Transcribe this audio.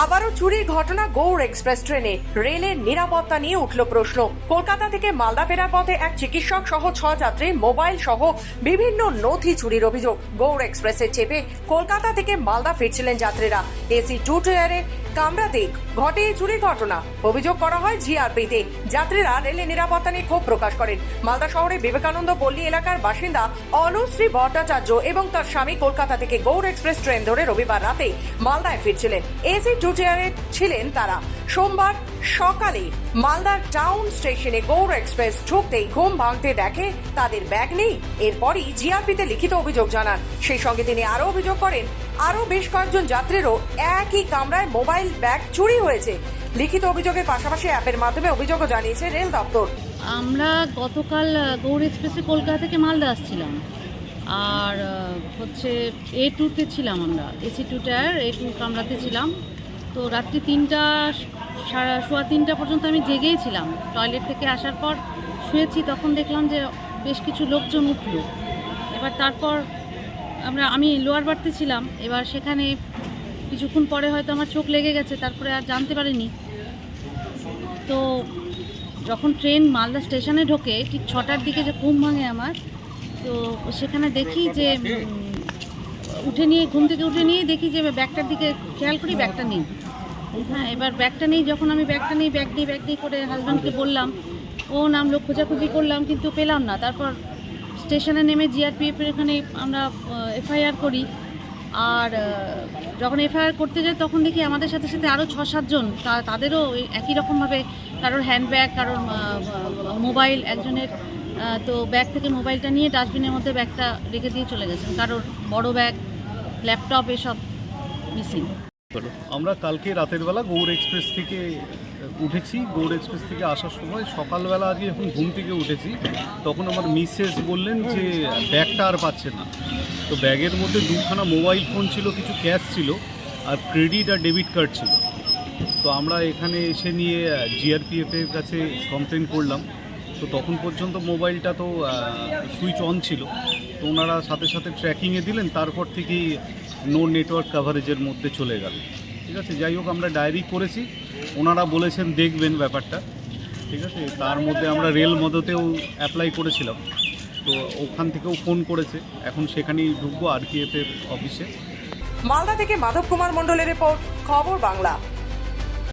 আবারও চুরির ঘটনা গৌড় এক্সপ্রেস ট্রেনে। রেলের নিরাপত্তা নিয়ে উঠল প্রশ্ন। কলকাতা থেকে মালদা ফেরার পথে এক চিকিৎসক সহ ছ যাত্রী, মোবাইল সহ বিভিন্ন নথি চুরির অভিযোগ। গৌড় এক্সপ্রেসে চেপে কলকাতা থেকে মালদা ফিরছিলেন যাত্রীরা। এসি টু টায়ারে কামরাতে ঘটে এই চুরির ঘটনা। অভিযোগ করা হয় জিআরপিতে। যাত্রীরা রেলের নিরাপত্তা নিয়ে ক্ষোভ প্রকাশ করেন। মালদা শহরে বিবেকানন্দ পল্লী এলাকার বাসিন্দা অনুশ্রী ভট্টাচার্য এবং তার স্বামী কলকাতা থেকে গৌড় এক্সপ্রেস ট্রেন ধরে রবিবার রাতে মালদায় ফিরছিলেন। এসি টু চেয়ারে ছিলেন তারা। সোমবার সকালে মালদার টাউন স্টেশনে গৌড় এক্সপ্রেস ঢুকতেই ঘুম ভাঙতে দেখে তাদের ব্যাগ নেই। এরপরই জিআরপিতে লিখিত অভিযোগ জানান। সেই সঙ্গে তিনি আরও অভিযোগ করেন, আরও বেশ কয়েকজন যাত্রীরও একই কামরায় মোবাইল ব্যাগ চুরি হয়েছে। লিখিত অভিযোগের পাশাপাশি অ্যাপের মাধ্যমে অভিযোগও জানিয়েছে রেল দপ্তর। আমরা গতকাল গৌড় এক্সপ্রেসে কলকাতা থেকে মালদা আসছিলাম। আর হচ্ছে এ টুতে ছিলাম আমরা। AC two tier A two কামরাতে ছিলাম। তো রাত্রি তিনটা, সাড়ে সোয়া তিনটা পর্যন্ত আমি জেগেই ছিলাম। টয়লেট থেকে আসার পর শুয়েছি, তখন দেখলাম যে বেশ কিছু লোকজন উঠল। এবার তারপর আমরা, আমি লোয়ার বাড়তে ছিলাম। এবার সেখানে কিছুক্ষণ পরে হয়তো আমার চোখ লেগে গেছে, তারপরে আর জানতে পারিনি। তো যখন ট্রেন মালদা স্টেশনে ঢোকে, ঠিক ছটার দিকে যে ঘুম ভাঙে আমার, তো সেখানে দেখি যে উঠে নিয়ে, ঘুম থেকে উঠে নিয়ে দেখি যে ব্যাগটার দিকে, খেয়াল করি ব্যাগটা নেই। হ্যাঁ এবার ব্যাগটা নেই, যখন আমি ব্যাগটা নেই, ব্যাগ নিই ব্যাগ নিই করে হাজব্যান্ডকে বললাম, ও, নাম লোক খোঁজাখুঁজি করলাম, কিন্তু পেলাম না। তারপর স্টেশনে নেমে জিআরপিএফের এখানে আমরা এফআইআর করি। আর যখন এফআইআর করতে যাই তখন দেখি আমাদের সাথে সাথে আরও ছ সাতজন তা- তাদেরও একই রকমভাবে কারোর হ্যান্ডব্যাগ কারোর মোবাইল একজনের তো ব্যাগ থেকে মোবাইলটা নিয়ে ডাস্টবিনের মধ্যে ব্যাগটা রেখে দিয়ে চলে গেছেন। কারোর বড় ব্যাগ ল্যাপটপ এসব মিসিং আমরা কালকে রাতের বেলা গৌড় এক্সপ্রেস থেকে উঠেছি। গৌড় এক্সপ্রেস থেকে আসার সময় সকালবেলা আজকে যখন ঘুম থেকে উঠেছি, তখন আমার মিসেস বললেন যে, ব্যাগটা আর পাচ্ছে না। তো ব্যাগের মধ্যে দুখানা মোবাইল ফোন ছিল, কিছু ক্যাশ ছিল, আর ক্রেডিট আর ডেবিট কার্ড ছিল। তো আমরা এখানে এসে নিয়ে জিআরপিএফের কাছে কমপ্লেন করলাম। তো তখন পর্যন্ত মোবাইলটা তো সুইচ অন ছিল। তো ওনারা সাথে সাথে ট্র্যাকিংয়ে দিলেন। তারপর থেকেই নো নেটওয়ার্ক কাভারেজের মধ্যে চলে গেল। ঠিক আছে? যাই হোক, আমরা ডায়েরি করেছি। ওনারা বলেছেন দেখবেন ব্যাপারটা। ঠিক আছে? তার মধ্যে আমরা রেল মদতেও অ্যাপ্লাই করেছিলাম। তো ওখান থেকেও ফোন করেছে। এখন সেখানেই ঢুকবো আর কি এফ অফিসে মালদা থেকে মাধব কুমার মণ্ডলের রিপোর্ট খবর বাংলা।